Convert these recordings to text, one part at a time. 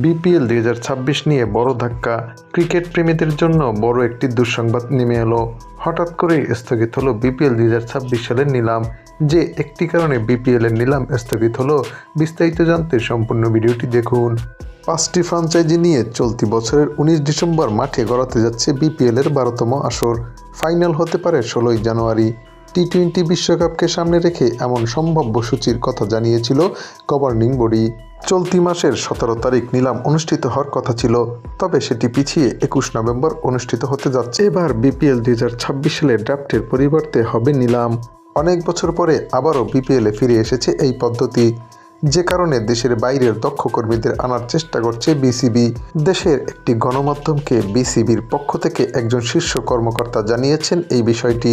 BPL দুই হাজার ছাব্বিশ নিয়ে বড় ধাক্কা। ক্রিকেট প্রেমীদের জন্য বড় একটি দুঃসংবাদ নেমে এলো। হঠাৎ করেই স্থগিত হলো বিপিএল দুই হাজার ছাব্বিশ সালের নিলাম। যে একটি কারণে বিপিএল এর নিলাম স্থগিত হলো, বিস্তারিত জানতে সম্পূর্ণ ভিডিওটি দেখুন। পাঁচটি ফ্রাঞ্চাইজি নিয়ে চলতি বছরের উনিশ ডিসেম্বর মাঠে গড়াতে যাচ্ছে বিপিএল এর বারোতম আসর। ফাইনাল হতে পারে ষোলোই জানুয়ারি। টি টোয়েন্টি বিশ্বকাপকে সামনে রেখে এমন সম্ভাব্য সূচির কথা জানিয়েছিল গভর্নিং বডি চলতি মাসের সতেরো তারিখ নিলাম অনুষ্ঠিত হওয়ার কথা ছিল, তবে সেটি পিছিয়ে একুশ নভেম্বর অনুষ্ঠিত হতে যাচ্ছে। এবার বিপিএল দুই হাজার ছাব্বিশ সালে ড্রাফটের পরিবর্তে হবে নিলাম। অনেক বছর পরে আবারও বিপিএলে ফিরে এসেছে এই পদ্ধতি। যে কারণে দেশের বাইরের দক্ষ কর্মীদের আনার চেষ্টা করছে বিসিবি। দেশের একটি গণমাধ্যমকে বিসিবির পক্ষ থেকে একজন শীর্ষ কর্মকর্তা জানিয়েছেন এই বিষয়টি।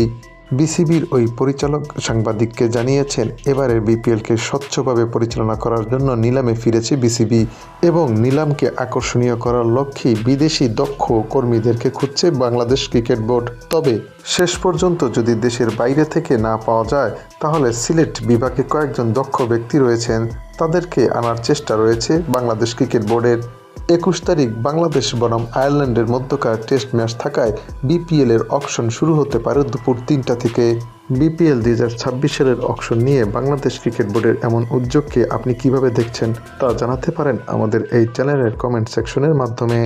বিসিবির ওই পরিচালক সাংবাদিককে জানিয়েছেন, এবারের বিপিএলকে স্বচ্ছভাবে পরিচালনা করার জন্য নিলামে ফিরেছে বিসিবি এবং নিলামকে আকর্ষণীয় করার লক্ষ্যেই বিদেশি দক্ষ কর্মীদেরকে খুঁজছে বাংলাদেশ ক্রিকেট বোর্ড। তবে শেষ পর্যন্ত যদি দেশের বাইরে থেকে না পাওয়া যায়, তাহলে সিলেট বিভাগে কয়েকজন দক্ষ ব্যক্তি রয়েছেন। তাদেরকে আনার চেষ্টা রয়েছে বাংলাদেশ ক্রিকেট বোর্ডের একুশ তারিখ বাংলাদেশ বনাম আয়ারল্যান্ডের মধ্যকার টেস্ট ম্যাচ থাকায় বিপিএল এর অকশন শুরু হতে পারে দুপুর তিনটা থেকে। বিপিএল দুই হাজার ছাব্বিশ সালের অপশন নিয়ে বাংলাদেশ ক্রিকেট বোর্ডের এমন উদ্যোগকে আপনি কীভাবে দেখছেন তা জানাতে পারেন আমাদের এই চ্যানেলের কমেন্ট সেকশনের মাধ্যমে।